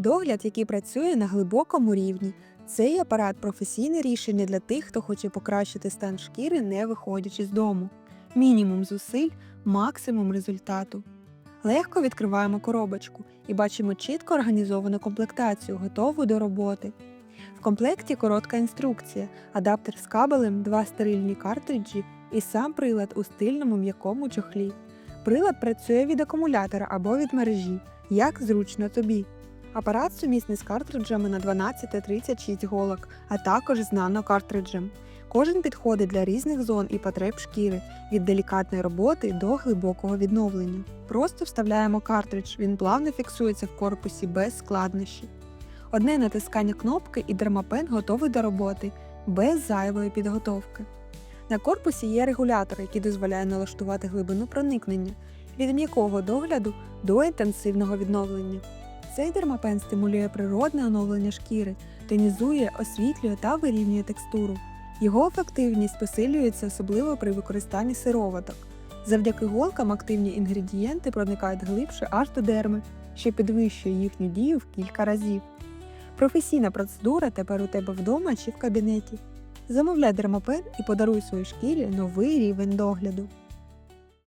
Догляд, який працює на глибокому рівні. Цей апарат професійне рішення для тих, хто хоче покращити стан шкіри, не виходячи з дому. Мінімум зусиль, максимум результату. Легко відкриваємо коробочку і бачимо чітко організовану комплектацію, готову до роботи. В комплекті коротка інструкція, адаптер з кабелем, два стерильні картриджі і сам прилад у стильному м'якому чохлі. Прилад працює від акумулятора або від мережі, як зручно тобі. Апарат сумісний з картриджами на 12 та 36 голок, а також з нано-картриджем. Кожен підходить для різних зон і потреб шкіри від делікатної роботи до глибокого відновлення. Просто вставляємо картридж, він плавно фіксується в корпусі без складнощів. Одне натискання кнопки і дермапен готовий до роботи, без зайвої підготовки. На корпусі є регулятор, який дозволяє налаштувати глибину проникнення від м'якого догляду до інтенсивного відновлення. Цей дермапен стимулює природне оновлення шкіри, тонізує, освітлює та вирівнює текстуру. Його ефективність посилюється особливо при використанні сироваток. Завдяки голкам активні інгредієнти проникають глибше аж до дерми, що підвищує їхню дію в кілька разів. Професійна процедура тепер у тебе вдома чи в кабінеті. Замовляй дермапен і подаруй своїй шкірі новий рівень догляду.